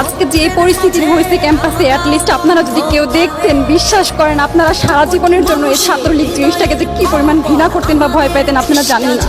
আজকে যে পরিস্থিতি হয়েছে ক্যাম্পাসে অ্যাটলিস্ট আপনারা যদি কেউ দেখতেন, বিশ্বাস করেন, আপনারা সারা জীবনের জন্য এই ছাত্রলীগ জিনিসটাকে যে কি পরিমাণ ঘৃণা করতেন বা ভয় পাইতেন, আপনারা জানেন না।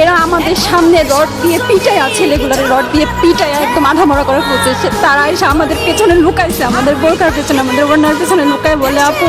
এরা আমাদের সামনে রড দিয়ে আছে ছেলেগুলার রড দিয়ে পিটাই একদম আধা মরা করা ফেলছে। তারা এসে আমাদের পেছনে লুকাইছে, আমাদের বোরকার পেছনে, আমাদের ওনার পেছনে লুকায় বলে, আপু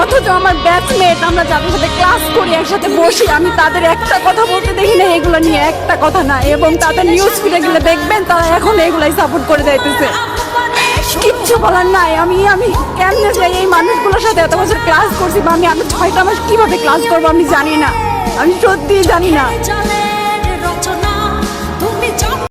অথচ আমার ব্যাচমেট আমরা যাদের সাথে ক্লাস করি, একসাথে বসি, আমি তাদের একটা কথা বলতে দেখি না, এগুলো নিয়ে একটা কথা না। এবং তাদের নিউজ ফিরে গেলে দেখবেন তারা এখন এগুলাই সাপোর্ট করে যাইতেছে। কিচ্ছু বলার নাই, আমি আমি কেমনে যাই এই মানুষগুলোর সাথে এত বছর ক্লাস করছি বা আমি আমি ছয়টা মাস কীভাবে ক্লাস করব আমি জানি না। আমি সত্যিই জানি না।